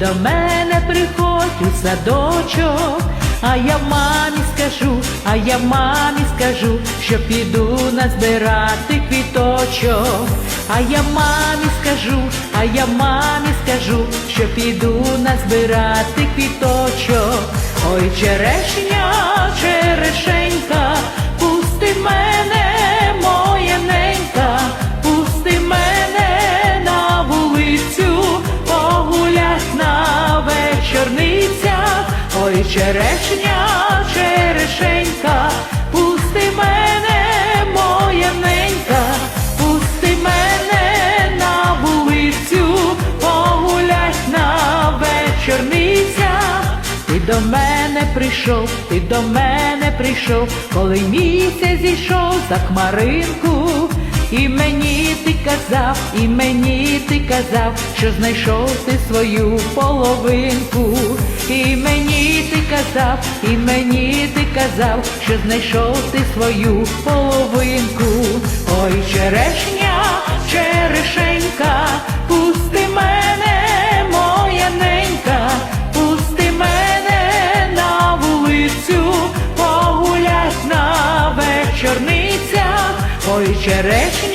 до мене приходь у садочок, а я мамі скажу, а я мамі скажу, що піду назбирати квіточок, а я мамі скажу, а я мамі скажу, що піду назбирати квіточок. Ой, черешня, черешенька, черешня, черешенька, пусти мене, моя ненька, пусти мене на вулицю, погулять на вечорницях. Ти до мене прийшов, ти до мене прийшов, коли місяць зійшов за хмаринку. І мені ти казав, і мені ти казав, що знайшов ти свою половинку. І мені ти казав, і мені ти казав, що знайшов ти свою половинку. Ой, черешня, черешенька, пусти мене, моя ненька, пусти мене на вулицю, погулять на вечорницях. Ой, черешня,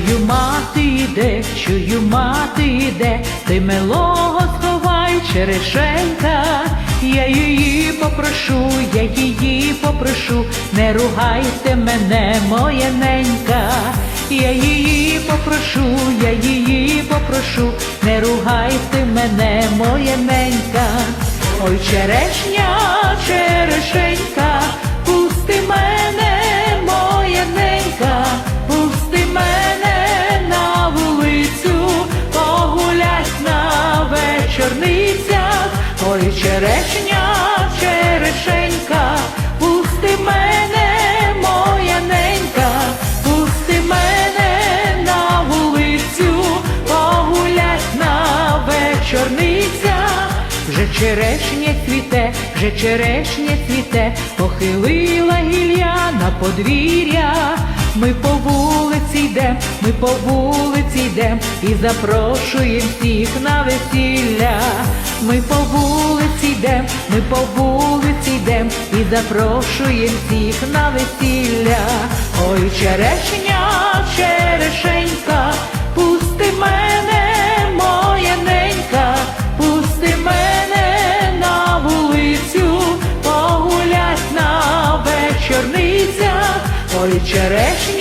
Чую, мати йде, чую, мати йде, ти милого сховай черешенька, я її попрошу, я її попрошу, не ругайте мене, моя ненька, я її попрошу, я її попрошу, не ругайте мене, моя ненька, ой, черешня, черешенька, черешня цвіте, вже черешня цвіте, похилила гілля на подвір'я. Ми по вулиці йдем, ми по вулиці йдем і запрошуєм всіх на весілля. Ми по вулиці йдем, ми по вулиці йдем і запрошуєм всіх на весілля. Ой, черешня, черешні.